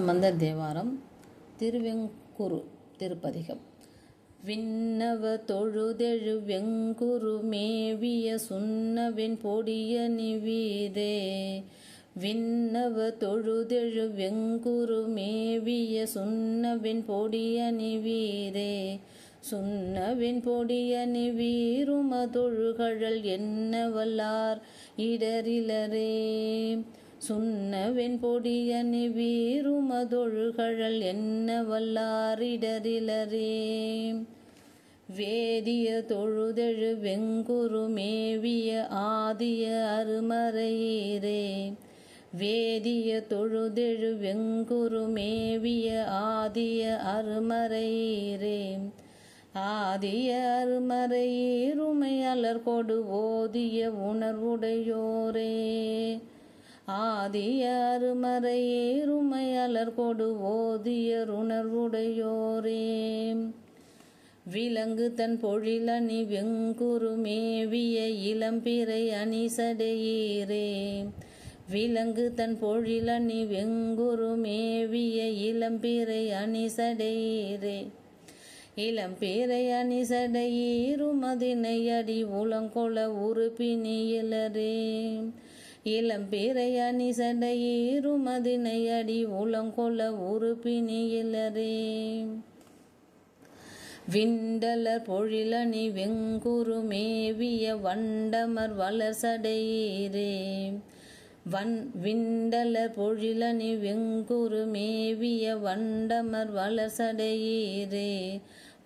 சம்பந்த தேவாரம் திருவெங்குரு திருப்பதிகம். விண்ணவ தொழுதெழு வெங்குரு மேவிய சுண்ணவின் பொடிய நிவீரே விண்ணவ தொழுதெழு வெங்குரு மேவிய சுண்ணவின் பொடிய நிவீரே சுண்ணவின் பொடிய நிவீரும தொழுகழல் என்ன வல்லார் இடரிலரே. சுண்ணவென் பொடிய வீருமதொழுகழல் என்ன வல்லாரிடரிலரே வேதிய தொழுதெழு வெங்குரு மேவிய ஆதிய அருமறையீரே. வேதிய தொழுதெழு வெங்குரு மேவிய ஆதிய அருமறையீரே. ஆதிய அருமறையீருமையலர் கொடு ஓதிய உணர்வுடையோரே. ஆதியாறு மறையேறுமையலர் கொடு ஓதிய உணர்வுடையோரே. விலங்கு தன் பொழிலணி வெங்குரு மேவிய இளம்பிறை அணிசடையீரே விலங்கு தன் பொழிலணி வெங்குரு மேவிய இளம்பிறை அணிசடையீரே இளம்பேரை அணிசடையீருமதினை அடி உளங்கொள உறுப்பினியலரே இளம்பேரை அணிசடையீருமதினை அடி உளங்கொள உறுப்பினியலரே விண்டலர் பொழிலணி வெங்குரு மேவிய வண்டமர் வளர்சடையீரே வன் விண்டலர் பொழிலணி வெங்குரு மேவிய வண்டமர் வளர்சடையீரே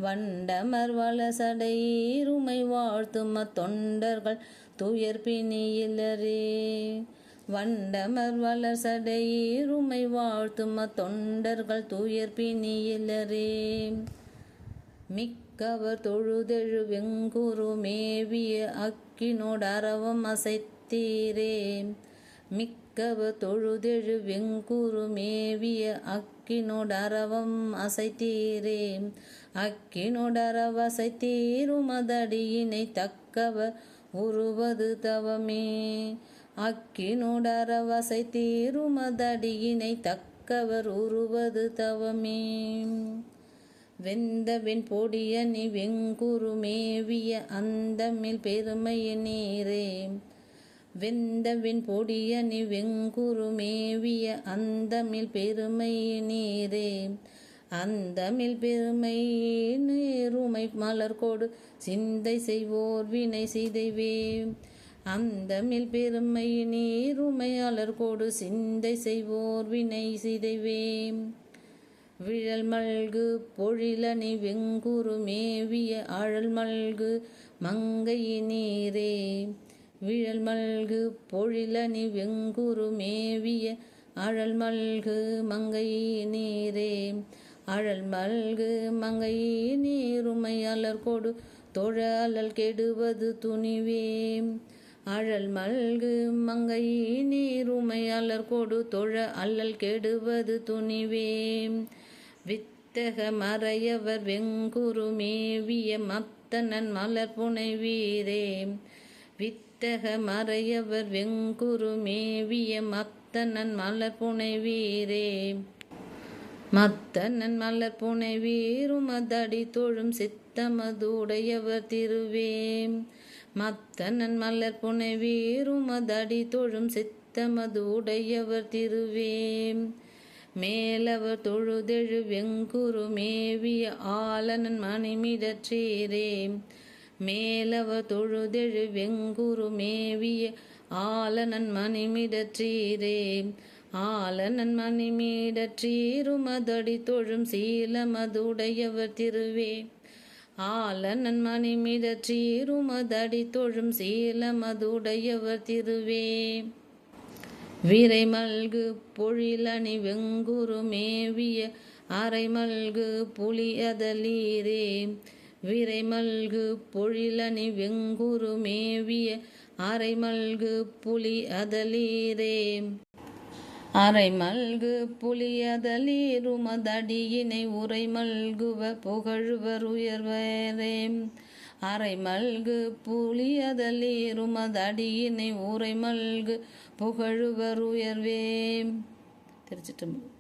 வண்டமர் வளசடையீருமை வாழ்த்தும் தொண்டர்கள் துயர்பினியிலரே வண்டமர் வளர்சடையீருமை வாழ்த்தும் தொண்டர்கள் துயர்பினியிலரே மிக்கவர் தொழுதெழு வெங்குரு மேவிய அக்கினோடரவம் அசைத்தீரே. மிக்கவர் தொழுதெழு வெங்குரு மேவிய அக்கினோடரவம் அசைத்தீரே. அக்கினோடரவசைத்தீருமதடியினை தக்கவர் உருவது தவமே. அக்கினோடரவசைத்தீருமதடியினை தக்கவர் உருவது தவமே. வெந்தவின் பொடிய நீ வெங்குருமேவிய அந்தமில் பெருமைய நீரே. வெந்தவின் பொடிய நீ வெங்குருமேவிய அந்தமில் பெருமை நீரே. அந்தமில் பெருமை நேருமை மலர்கோடு சிந்தை செய்வோர் வினை செய்தைவே. அந்தமில் பெருமை நீருமை அலர்கோடு சிந்தை செய்வோர் வினை செய்தைவே. விழல் மல்கு பொழிலணி வெங்குரு மேவிய ஆழல் மல்கு மங்கை நீரே. விழல் மல்கு பொழிலணி வெங்குரு மேவிய அழல் மல்கு மங்கை நீரே. அழல் மல்கு மங்கை நீருமை அலர் கொடு. தொழ அலல் கெடுவது துணிவே. அழல் மல்கு மங்கை நீருமை அலர் கொடு. தொழ அல்லல் கெடுவது துணிவே. வித்தக மறையவர் வெங்குரு மேவிய மத்தனன் மலர் புனைவீரே. வித்தக மறையவர் வெங்குரு மேவிய மத்தனன் மலர் புனைவீரே. மத்தனன் மலர் புனை வீரும் அதடி தொழும் சித்தமதுடையவர் திருவேம். மத்தனன் மலர் புனை வீரும் அதடி தொழும் சித்தமதுடையவர் திருவேம். மேலவர் தொழுதெழு வெங்குரு மேவிய ஆலனன் மணிமிடற்றீரே மேலவர் தொழுதெழு வெங்குரு மேவிய ஆலனன் மணிமிடற்றீரே ஆலனன் மணிமீடற்றீருமதடி தொழும் சீலமதுடையவர் திருவே. ஆலனன் மணிமிடற்றீருமதடி தொழும் சீலமதுடையவர் திருவே. விரை மல்கு பொழிலணி வெங்குரு மேவிய அரை மல்கு புலியதலீரே விரை மல்கு பொழிலணி வெங்குரு மேவிய அரை மல்கு புலி அதலீரே அரை மல்கு புலியதலீருமதடியினை உரை மல்குவ புகழ்வர் உயர்வரே. அரை மல்கு புலியதலீருமதடியினை உரை மல்கு புகழுவர் உயர்வே. திருச்சிட்டு